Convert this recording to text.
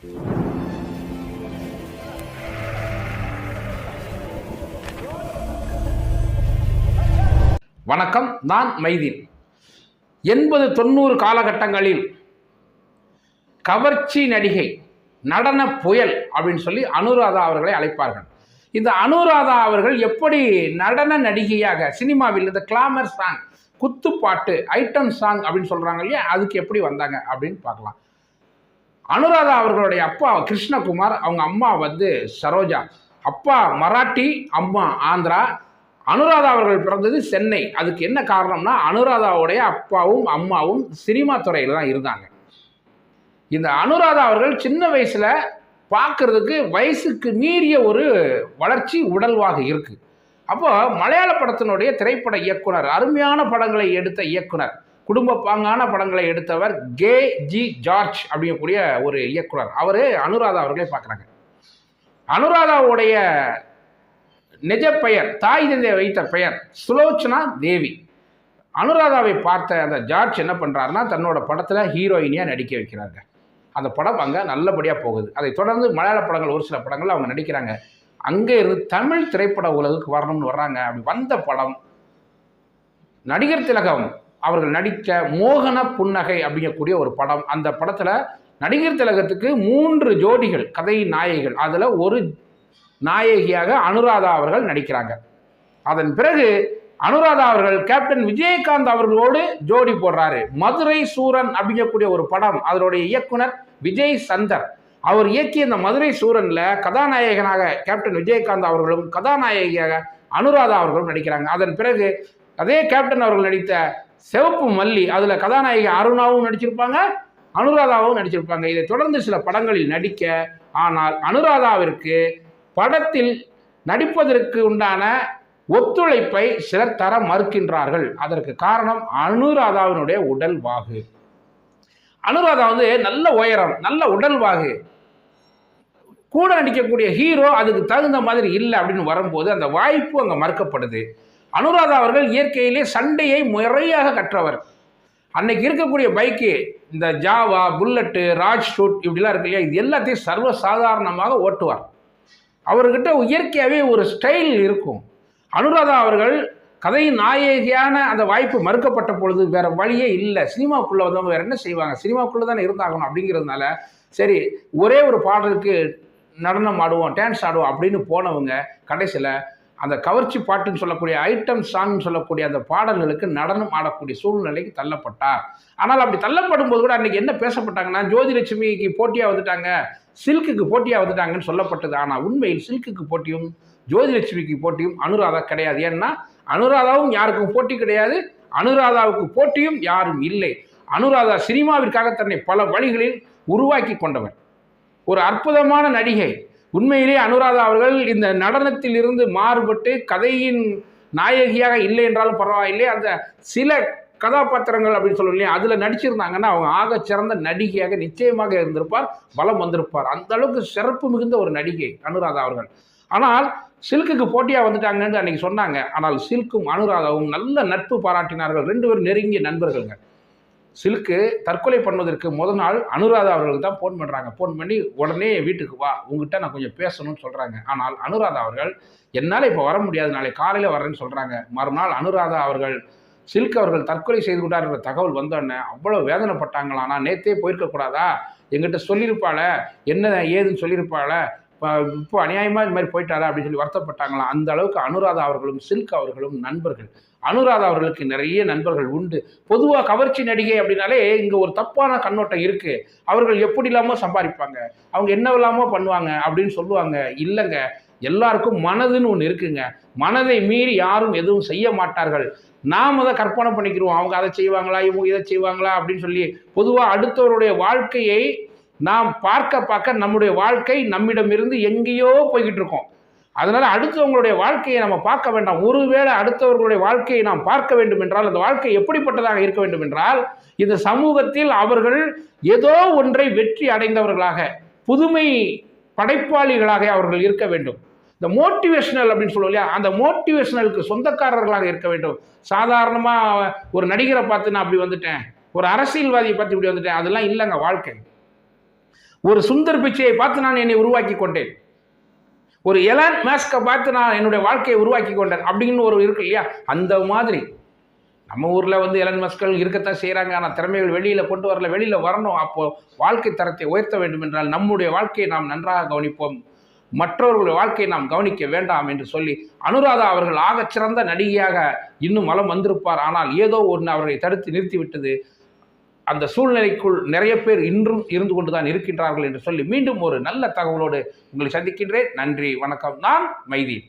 வணக்கம் நான் மைதீன். எண்பது தொண்ணூறு காலகட்டங்களில் கவர்ச்சி நடிகை நடன புயல் அப்படின்னு சொல்லி அனுராதா அவர்களை அழைப்பார்கள். இந்த அனுராதா அவர்கள் எப்படி நடன நடிகையாக சினிமாவில் இந்த கிளாமர் சாங் குத்துப்பாட்டு ஐட்டம் சாங் அப்படின்னு சொல்கிறாங்க இல்லையா? அதுக்கு எப்படி வந்தாங்க அப்படின்னு பார்க்கலாம். அனுராதா அவர்களுடைய அப்பா கிருஷ்ணகுமார் அவங்க அம்மா வந்து சரோஜா. அப்பா மராட்டி அம்மா ஆந்திரா. அனுராதா அவர்கள் பிறந்தது சென்னை. அதுக்கு என்ன காரணம்னா அனுராதாவுடைய அப்பாவும் அம்மாவும் சினிமா துறையில் தான் இருந்தாங்க. இந்த அனுராதா அவர்கள் சின்ன வயசில் பார்க்கறதுக்கு வயசுக்கு மீறிய ஒரு வளர்ச்சி உடல்வாக இருக்குது அப்போ மலையாள படத்தினுடைய திரைப்பட இயக்குனர் அருமையான படங்களை எடுத்த இயக்குனர் குடும்ப பாங்கான படங்களை எடுத்தவர் கே ஜி ஜார்ஜ் அப்படிங்கக்கூடிய ஒரு இயக்குனர். அவர் அனுராதா அவர்களே பார்க்குறாங்க. அனுராதாவுடைய நிஜ பெயர் தாய் தந்தை வைத்த பெயர் சுலோச்சனா தேவி. அனுராதாவை பார்த்த அந்த ஜார்ஜ் என்ன பண்ணுறாருன்னா தன்னோட படத்தில் ஹீரோயினியாக நடிக்க வைக்கிறாங்க அந்த படம் அங்கே நல்லபடியாக போகுது. அதை தொடர்ந்து மலையாள படங்கள் ஒரு சில படங்கள் அவங்க நடிக்கிறாங்க. அங்கே இருந்து தமிழ் திரைப்பட உலகுக்கு வரணும்னு வர்றாங்க. அப்படி வந்த படம் நடிகர் திலகம் அவர்கள் நடித்த மோகன புன்னகை அப்படிங்கக்கூடிய ஒரு படம். அந்த படத்தில் நடிகர் திலகத்துக்கு மூன்று ஜோடிகள் கதை நாயகிகள். அதில் ஒரு நாயகியாக அனுராதா அவர்கள் நடிக்கிறாங்க. அதன் பிறகு அனுராதா அவர்கள் கேப்டன் விஜயகாந்த் அவர்களோடு ஜோடி போடுறாரு. மதுரை சூரன் அப்படிங்கக்கூடிய ஒரு படம். அதனுடைய இயக்குனர் விஜய் சந்தர். அவர் இயக்கிய இந்த மதுரை சூரனில் கதாநாயகனாக கேப்டன் விஜயகாந்த் அவர்களும் கதாநாயகியாக அனுராதா அவர்களும் நடிக்கிறாங்க. அதன் பிறகு அதே கேப்டன் அவர்கள் நடித்த சிவப்பு மல்லி அதில் கதாநாயகி அருணாவும் நடிச்சிருப்பாங்க அனுராதாவும் நடிச்சிருப்பாங்க. இதை தொடர்ந்து சில படங்களில் நடிக்க ஆனால் அனுராதாவிற்கு படத்தில் நடிப்பதற்கு உண்டான ஒத்துழைப்பை சிலர் தர மறுக்கின்றார்கள். அதற்கு காரணம் அனுராதாவினுடைய உடல் வாகு. அனுராதா வந்து நல்ல உயரம் நல்ல உடல் வாகு. கூட நடிக்கக்கூடிய ஹீரோ அதுக்கு தகுந்த மாதிரி இல்லை அப்படின்னு வரும்போது அந்த வாய்ப்பு அங்கே மறுக்கப்படுது. அனுராதா அவர்கள் இயற்கையிலே சண்டையை முறையாக கற்றவர். அன்னைக்கு இருக்கக்கூடிய பைக்கு இந்த ஜாவா புல்லட்டு ராஜ் ஷூட் இப்படிலாம் இருக்கு இல்லையா? இது எல்லாத்தையும் சர்வசாதாரணமாக ஓட்டுவார். அவர்கிட்ட இயற்கையாகவே ஒரு ஸ்டைல் இருக்கும். அனுராதா அவர்கள் கதையின் நாயகியான அந்த வாய்ப்பு மறுக்கப்பட்ட பொழுது வேறு வழியே இல்லை. சினிமாக்குள்ளே வந்தவங்க வேறு என்ன செய்வாங்க? சினிமாக்குள்ளே தானே இருந்தாகணும் அப்படிங்கிறதுனால சரி ஒரே ஒரு பாடலுக்கு நடனம் ஆடுவோம் டான்ஸ் ஆடுவோம் அப்படின்னு போனவங்க கடைசியில் அந்த கவர்ச்சி பாட்டுன்னு சொல்லக்கூடிய ஐட்டம் சாங்னு சொல்லக்கூடிய அந்த பாடல்களுக்கு நடனம் ஆடக்கூடிய சூழ்நிலைக்கு தள்ளப்பட்டார். ஆனால் அப்படி தள்ளப்படும் போது கூட அன்னைக்கு என்ன பேசப்பட்டாங்கன்னா ஜோதிலட்சுமிக்கு போட்டியாக வந்துட்டாங்க சில்க்குக்கு போட்டியாக வந்துட்டாங்கன்னு சொல்லப்பட்டது. ஆனால் உண்மையில் சில்க்குக்கு போட்டியும் ஜோதிலட்சுமிக்கு போட்டியும் அனுராதா கிடையாது. ஏன்னா அனுராதாவும் யாருக்கும் போட்டி கிடையாது அனுராதாவுக்கு போட்டியும் யாரும் இல்லை. அனுராதா சினிமாவிற்காக தன்னை பல வழிகளில் உருவாக்கி கொண்டவர் ஒரு அற்புதமான நடிகை. உண்மையிலே அனுராதா அவர்கள் இந்த நடனத்தில் இருந்து மாறுபட்டு கதையின் நாயகியாக இல்லை என்றாலும் பரவாயில்லை. அந்த சில கதாபாத்திரங்கள் அப்படின்னு சொல்லணும் இல்லையா அதில் நடிச்சிருந்தாங்கன்னா அவங்க ஆக சிறந்த நடிகையாக நிச்சயமாக இருந்திருப்பார் பலம் வந்திருப்பார். அந்த அளவுக்கு சிறப்பு மிகுந்த ஒரு நடிகை அனுராதா அவர்கள். ஆனால் சில்க்குக்கு போட்டியாக வந்துட்டாங்கன்னு அன்றைக்கி சொன்னாங்க. ஆனால் சில்க்கும் அனுராதாவும் நல்ல நட்பு பாராட்டினார்கள். ரெண்டு பேரும் நெருங்கிய நண்பர்கள்ங்க. சில்க்கு தற்கொலை பண்ணுவதற்கு முதல் நாள் அனுராதா அவர்களுக்கு தான் ஃபோன் பண்ணுறாங்க ஃபோன் பண்ணி உடனே வீட்டுக்கு வா. உங்ககிட்ட நான் கொஞ்சம் பேசணும்னு சொல்கிறாங்க ஆனால் அனுராதா அவர்கள் என்னால் இப்போ வர முடியாது. நாளை காலையில் வரேன்னு சொல்கிறாங்க மறுநாள் அனுராதா அவர்கள் சில்க் அவர்கள் தற்கொலை செய்து கொண்டார் தகவல் வந்தோடனே அவ்வளோ வேதனைப்பட்டாங்களாம். நான் நேற்றே போயிருக்கக்கூடாதா? எங்கிட்ட சொல்லியிருப்பாள. என்ன ஏதுன்னு சொல்லியிருப்பாள. இப்போ அநியாயமாக இது மாதிரி போயிட்டாரா அப்படின்னு சொல்லி வருத்தப்பட்டாங்களாம் அந்த அளவுக்கு அனுராதா அவர்களும் சில்க் அவர்களும் நண்பர்கள். அனுராதா அவர்களுக்கு நிறைய நண்பர்கள் உண்டு. பொதுவாக கவர்ச்சி நடிகை அப்படின்னாலே இங்கே ஒரு தப்பான கண்ணோட்டம் இருக்குது அவர்கள் எப்படி இல்லாமல் சம்பாதிப்பாங்க? அவங்க என்ன இல்லாமல் பண்ணுவாங்க அப்படின்னு சொல்லுவாங்க. இல்லைங்க. எல்லாருக்கும் மனதுன்னு ஒன்று இருக்குங்க. மனதை மீறி யாரும் எதுவும் செய்ய மாட்டார்கள். நாம் அதை கற்பனை பண்ணிக்கிறோம். அவங்க அதை செய்வாங்களா? இவங்க இதை செய்வாங்களா? அப்படின்னு சொல்லி பொதுவாக அடுத்தவருடைய வாழ்க்கையை நாம் பார்க்க பார்க்க நம்முடைய வாழ்க்கை நம்மிடமிருந்து எங்கேயோ போய்கிட்டு இருக்கோம் அதனால் அடுத்தவங்களுடைய வாழ்க்கையை நம்ம பார்க்க வேண்டாம். ஒருவேளை அடுத்தவர்களுடைய வாழ்க்கையை நாம் பார்க்க வேண்டும் என்றால் அந்த வாழ்க்கை எப்படிப்பட்டதாக இருக்க வேண்டும் என்றால் இந்த சமூகத்தில் அவர்கள் ஏதோ ஒன்றை வெற்றி அடைந்தவர்களாக புதுமை படைப்பாளிகளாக அவர்கள் இருக்க வேண்டும். இந்த மோட்டிவேஷனல் அப்படின்னு சொல்லுவோம் இல்லையா? அந்த மோட்டிவேஷனலுக்கு சொந்தக்காரர்களாக இருக்க வேண்டும். சாதாரணமாக ஒரு நடிகரை பார்த்து நான் அப்படி வந்துட்டேன். ஒரு அரசியல்வாதியை பார்த்து இப்படி வந்துட்டேன். அதெல்லாம் இல்லைங்க வாழ்க்கை. ஒரு சுந்தர் பிச்சையை பார்த்து நான் என்னை உருவாக்கி கொண்டேன். ஒரு எலான் மேஸ்கை பார்த்து நான் என்னுடைய வாழ்க்கையை உருவாக்கி கொண்டேன் அப்படின்னு ஒரு இருக்கு இல்லையா? அந்த மாதிரி. நம்ம ஊரில் வந்து எலன் மஸ்கள் இருக்கத்தான் செய்கிறாங்க ஆனால் திறமைகள் வெளியில் கொண்டு வரல. வெளியில் வரணும். அப்போது வாழ்க்கை தரத்தை உயர்த்த வேண்டும் என்றால் நம்முடைய வாழ்க்கையை நாம் நன்றாக கவனிப்போம். மற்றவர்களுடைய வாழ்க்கையை நாம் கவனிக்க வேண்டாம் என்று சொல்லி அனுராதா அவர்கள் ஆகச்சிறந்த நடிகையாக இன்னும் வலம் வந்திருப்பார். ஆனால் ஏதோ ஒன்று அவர்களை தடுத்து நிறுத்திவிட்டது. அந்த சூழ்நிலைக்குள் நிறைய பேர் இன்றும் இருந்து கொண்டு தான் இருக்கின்றார்கள் என்று சொல்லி மீண்டும் ஒரு நல்ல தகவலோடு உங்களை சந்திக்கின்றேன். நன்றி வணக்கம். நான் மைதீன்.